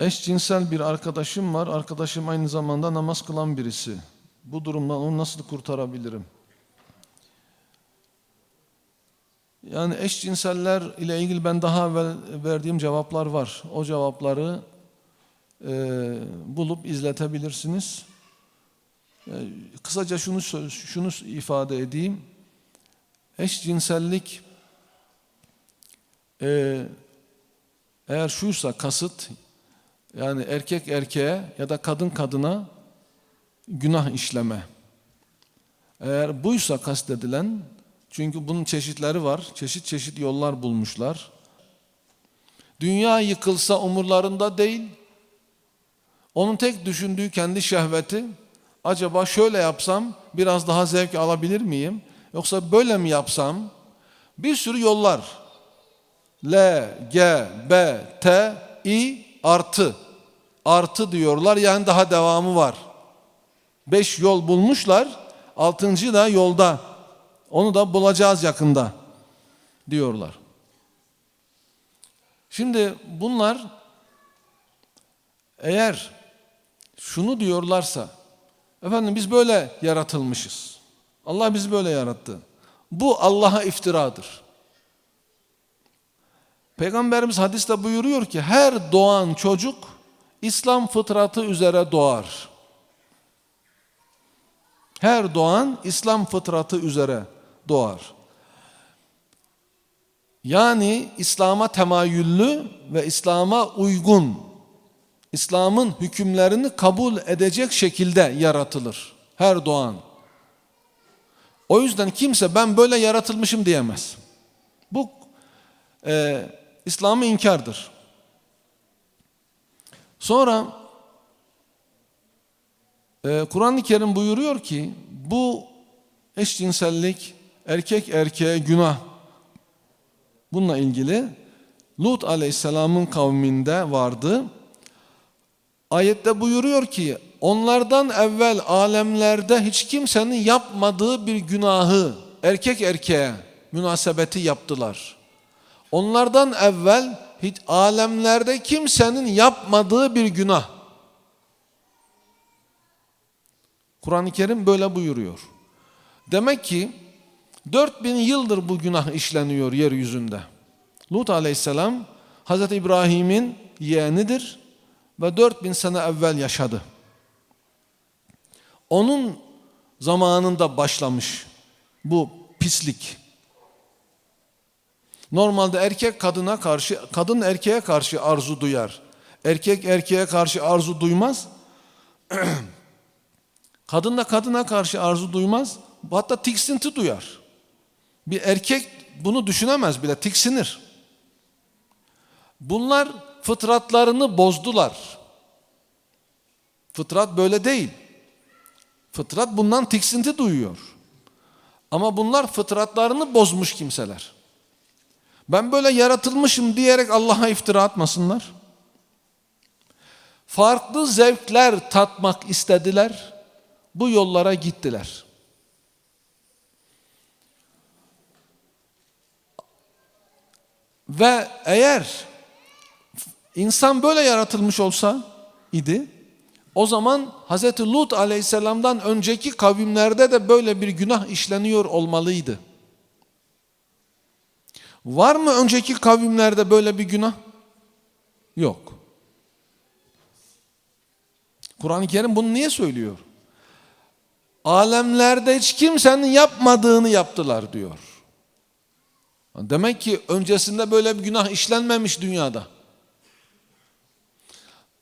Eşcinsel bir arkadaşım var. Arkadaşım aynı zamanda namaz kılan birisi. Bu durumdan onu nasıl kurtarabilirim? Yani eşcinseller ile ilgili ben daha evvel verdiğim cevaplar var. O cevapları e, bulup izletebilirsiniz. E, kısaca şunu şunu ifade edeyim. Eşcinsellik e, eğer şuysa kasıt yani erkek erkeğe ya da kadın kadına günah işleme. Eğer buysa kastedilen çünkü bunun çeşitleri var. Çeşit çeşit yollar bulmuşlar. Dünya yıkılsa umurlarında değil. Onun tek düşündüğü kendi şehveti. Acaba şöyle yapsam biraz daha zevk alabilir miyim? Yoksa böyle mi yapsam? Bir sürü yollar. L, G, B, T, I artı. Artı diyorlar yani daha devamı var. Beş yol bulmuşlar. Altıncı da yolda. Onu da bulacağız yakında diyorlar. Şimdi bunlar eğer şunu diyorlarsa efendim biz böyle yaratılmışız. Allah bizi böyle yarattı. Bu Allah'a iftiradır. Peygamberimiz hadiste buyuruyor ki her doğan çocuk İslam fıtratı üzere doğar. Her doğan İslam fıtratı üzere doğar. Yani İslam'a temayüllü ve İslam'a uygun, İslam'ın hükümlerini kabul edecek şekilde yaratılır. Her doğan. O yüzden kimse ben böyle yaratılmışım diyemez. Bu e, İslam'ı inkardır. Sonra e, Kur'an-ı Kerim buyuruyor ki bu eşcinsellik erkek erkeğe günah. Bununla ilgili Lut aleyhisselamın kavminde vardı. Ayette buyuruyor ki onlardan evvel alemlerde hiç kimsenin yapmadığı bir günahı erkek erkeğe münasebeti yaptılar. Onlardan evvel hiç alemlerde kimsenin yapmadığı bir günah. Kur'an-ı Kerim böyle buyuruyor. Demek ki 4000 yıldır bu günah işleniyor yeryüzünde. Lut aleyhisselam Hazreti İbrahim'in yeğenidir ve 4000 sene evvel yaşadı. Onun zamanında başlamış bu pislik. Normalde erkek kadına karşı, kadın erkeğe karşı arzu duyar. Erkek erkeğe karşı arzu duymaz. kadın da kadına karşı arzu duymaz. Hatta tiksinti duyar. Bir erkek bunu düşünemez bile, tiksinir. Bunlar fıtratlarını bozdular. Fıtrat böyle değil. Fıtrat bundan tiksinti duyuyor. Ama bunlar fıtratlarını bozmuş kimseler. Ben böyle yaratılmışım diyerek Allah'a iftira atmasınlar. Farklı zevkler tatmak istediler. Bu yollara gittiler. Ve eğer insan böyle yaratılmış olsa idi, o zaman Hz. Lut aleyhisselamdan önceki kavimlerde de böyle bir günah işleniyor olmalıydı. Var mı önceki kavimlerde böyle bir günah? Yok. Kur'an-ı Kerim bunu niye söylüyor? Alemlerde hiç kimsenin yapmadığını yaptılar diyor. Demek ki öncesinde böyle bir günah işlenmemiş dünyada.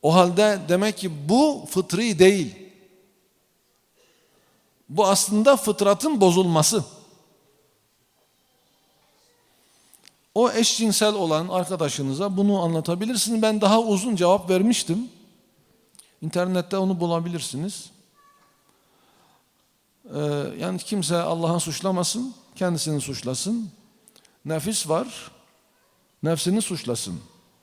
O halde demek ki bu fıtri değil. Bu aslında fıtratın bozulması. Eşcinsel olan arkadaşınıza bunu anlatabilirsiniz. Ben daha uzun cevap vermiştim. İnternette onu bulabilirsiniz. Ee, yani kimse Allah'ı suçlamasın, kendisini suçlasın. Nefis var, nefsini suçlasın.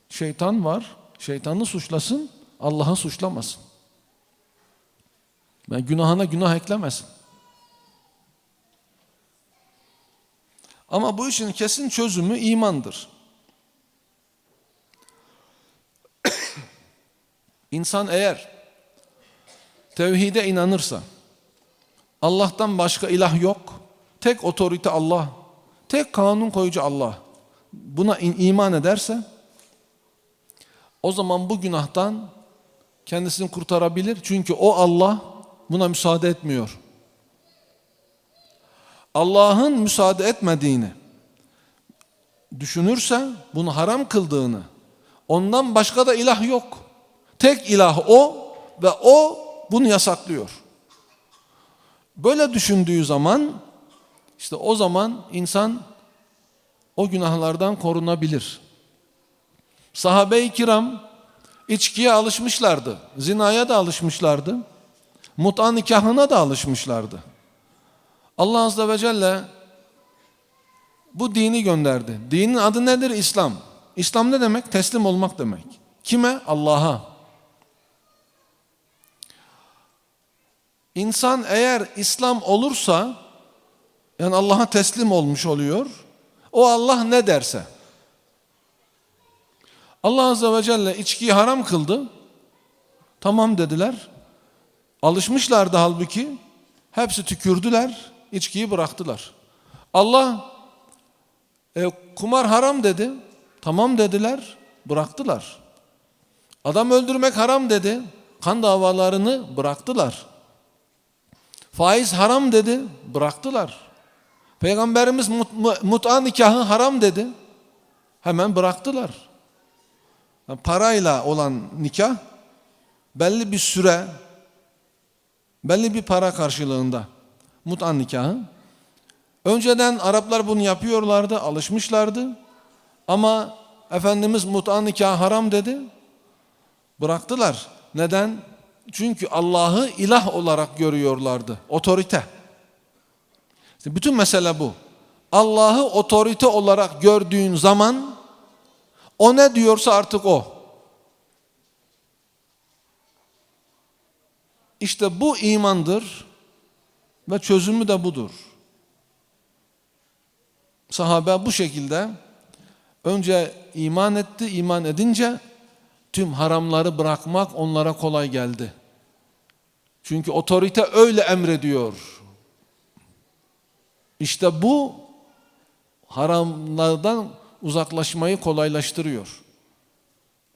Şeytan var, şeytanı suçlasın, Allah'ı suçlamasın. Ben günahına günah eklemesin. Ama bu işin kesin çözümü imandır. İnsan eğer tevhide inanırsa, Allah'tan başka ilah yok, tek otorite Allah, tek kanun koyucu Allah, buna iman ederse, o zaman bu günahtan kendisini kurtarabilir. Çünkü o Allah buna müsaade etmiyor. Allah'ın müsaade etmediğini düşünürse, bunu haram kıldığını, ondan başka da ilah yok. Tek ilah o ve o bunu yasaklıyor. Böyle düşündüğü zaman işte o zaman insan o günahlardan korunabilir. Sahabe-i kiram içkiye alışmışlardı. Zinaya da alışmışlardı. Mut'a nikahına da alışmışlardı. Allah Azze ve Celle bu dini gönderdi. Dinin adı nedir? İslam. İslam ne demek? Teslim olmak demek. Kime? Allah'a. İnsan eğer İslam olursa yani Allah'a teslim olmuş oluyor. O Allah ne derse. Allah Azze ve Celle içkiyi haram kıldı. Tamam dediler. Alışmışlardı halbuki. Hepsi tükürdüler. İçkiyi bıraktılar. Allah e, kumar haram dedi. Tamam dediler. Bıraktılar. Adam öldürmek haram dedi. Kan davalarını bıraktılar. Faiz haram dedi. Bıraktılar. Peygamberimiz mut, mu- mut'a nikahı haram dedi. Hemen bıraktılar. Yani parayla olan nikah belli bir süre belli bir para karşılığında mut'a nikahı. Önceden Araplar bunu yapıyorlardı, alışmışlardı. Ama Efendimiz mut'a nikahı haram dedi. Bıraktılar. Neden? Çünkü Allah'ı ilah olarak görüyorlardı. Otorite. İşte bütün mesele bu. Allah'ı otorite olarak gördüğün zaman o ne diyorsa artık o. İşte bu imandır ve çözümü de budur. Sahabe bu şekilde önce iman etti, iman edince tüm haramları bırakmak onlara kolay geldi. Çünkü otorite öyle emrediyor. İşte bu haramlardan uzaklaşmayı kolaylaştırıyor.